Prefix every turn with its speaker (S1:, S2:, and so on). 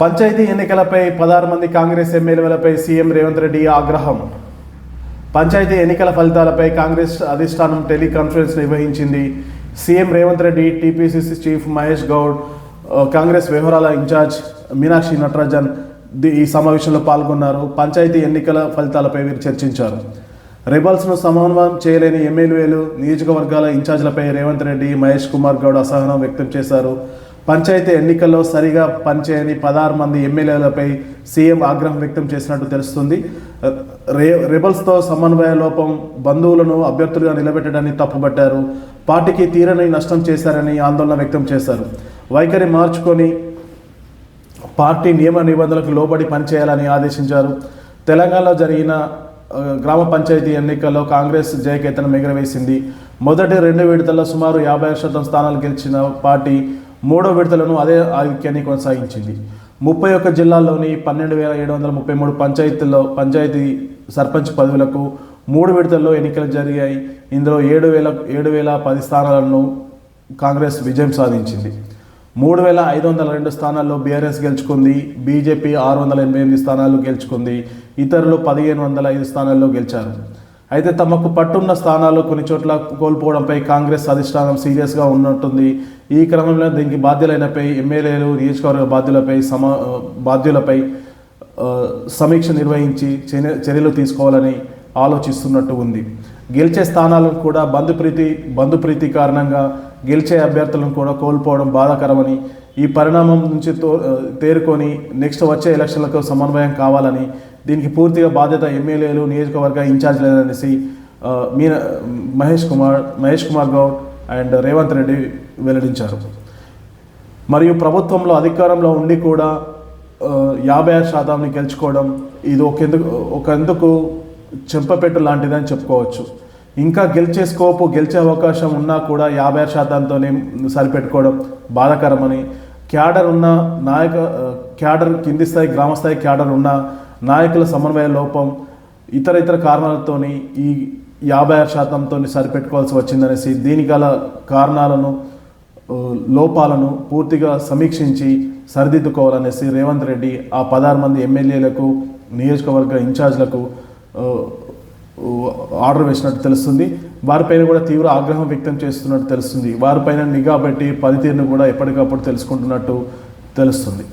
S1: పంచాయతీ ఎన్నికలపై పదహారు మంది కాంగ్రెస్ ఎమ్మెల్యేలపై సీఎం రేవంత్ రెడ్డి ఆగ్రహం. పంచాయతీ ఎన్నికల ఫలితాలపై కాంగ్రెస్ అధిష్టానం టెలికాన్ఫరెన్స్ నిర్వహించింది CM Revanth Reddy TPCC chief Mahesh Goud Congress వ్యవహారాల ఇన్ఛార్జ్ మీనాక్షి నటరాజన్ ది- ఈ సమావేశంలో పాల్గొన్నారు. పంచాయతీ ఎన్నికల ఫలితాలపై వీరు చర్చించారు. రెబల్స్ను సమన్వయం చేయలేని ఎమ్మెల్యేలు నియోజకవర్గాల ఇన్ఛార్జ్లపై రేవంత్ రెడ్డి మహేష్ కుమార్ గౌడ్ అసహనం వ్యక్తం చేశారు. పంచాయతీ ఎన్నికల్లో సరిగా పనిచేయని పదహారు మంది ఎమ్మెల్యేలపై సీఎం ఆగ్రహం వ్యక్తం చేసినట్టు తెలుస్తుంది. రే రెబల్స్తో సమన్వయ లోపం బంధువులను అభ్యర్థులుగా నిలబెట్టడాన్ని తప్పుబట్టారు. పార్టీకి తీరని నష్టం చేశారని ఆందోళన వ్యక్తం చేశారు. వైఖరి మార్చుకొని పార్టీ నియమ నిబంధనలకు లోబడి పనిచేయాలని ఆదేశించారు. తెలంగాణలో జరిగిన గ్రామ పంచాయతీ ఎన్నికల్లో కాంగ్రెస్ జయకేతనం ఎగురవేసింది. మొదటి రెండు విడతల్లో సుమారు యాభై శాతం స్థానాలు గెలిచిన పార్టీ మూడో విడతలను అదే ఆధిక్యాన్ని కొనసాగించింది. ముప్పై ఒక్క జిల్లాల్లోని పన్నెండు వేల ఏడు వందల ముప్పై మూడు పంచాయతీల్లో పంచాయతీ సర్పంచ్ పదవులకు మూడు విడతల్లో ఎన్నికలు జరిగాయి. ఇందులో ఏడు వేల ఏడు వేల పది స్థానాలను కాంగ్రెస్ విజయం సాధించింది. మూడు వేల ఐదు వందల రెండు స్థానాల్లో బీఆర్ఎస్ గెలుచుకుంది. బీజేపీ ఆరు వందల ఎనభై ఎనిమిది స్థానాలు గెలుచుకుంది. ఇతరులు పదిహేను వందల ఐదు స్థానాల్లో గెలిచారు. అయితే తమకు పట్టున్న స్థానాలు కొన్ని చోట్ల కోల్పోవడంపై కాంగ్రెస్ అధిష్టానం సీరియస్గా ఉన్నట్టుంది. ఈ క్రమంలో దీనికి బాధ్యులైనపై ఎమ్మెల్యేలు నియోజకవర్గ బాధ్యులపై సమ బాధ్యులపై సమీక్ష నిర్వహించి చర్యలు తీసుకోవాలని ఆలోచిస్తున్నట్టు ఉంది. గెలిచే స్థానాలను కూడా బంధుప్రీతి బంధుప్రీతి కారణంగా గెలిచే అభ్యర్థులను కూడా కోల్పోవడం బాధాకరమని ఈ పరిణామం నుంచి తో తేరుకొని నెక్స్ట్ వచ్చే ఎలక్షన్లకు సమన్వయం కావాలని దీనికి పూర్తిగా బాధ్యత ఎమ్మెల్యేలు నియోజకవర్గ ఇన్ఛార్జ్ లేదనేసి మీన మహేష్ కుమార్ మహేష్ కుమార్ గౌడ్ అండ్ రేవంత్ రెడ్డి వెల్లడించారు. మరియు ప్రభుత్వంలో అధికారంలో ఉండి కూడా యాభై ఆరు శాతాన్ని గెలుచుకోవడం ఇది ఒకందుకు ఒకందుకు చెంపపెట్టు లాంటిదని చెప్పుకోవచ్చు. ఇంకా గెలిచే స్కోపు గెలిచే అవకాశం ఉన్నా కూడా యాభై ఆరు శాతంతోనే సరిపెట్టుకోవడం బాధాకరమని క్యాడర్ ఉన్న నాయక క్యాడర్ కింది స్థాయి గ్రామ స్థాయి క్యాడర్ ఉన్న నాయకుల సమన్వయ లోపం ఇతర ఇతర కారణాలతోని ఈ యాభై ఆరు శాతంతో సరిపెట్టుకోవాల్సి వచ్చిందనేసి దీనికి గల కారణాలను లోపాలను పూర్తిగా సమీక్షించి సరిదిద్దుకోవాలనేసి రేవంత్ రెడ్డి ఆ పదహారు మంది ఎమ్మెల్యేలకు నియోజకవర్గ ఇన్ఛార్జ్లకు ఆర్డర్ వేసినట్టు తెలుస్తుంది. వారిపైన కూడా తీవ్ర ఆగ్రహం వ్యక్తం చేస్తున్నట్టు తెలుస్తుంది. వారిపైన నిఘా పెట్టి పనితీరును కూడా ఎప్పటికప్పుడు తెలుసుకుంటున్నట్టు తెలుస్తుంది.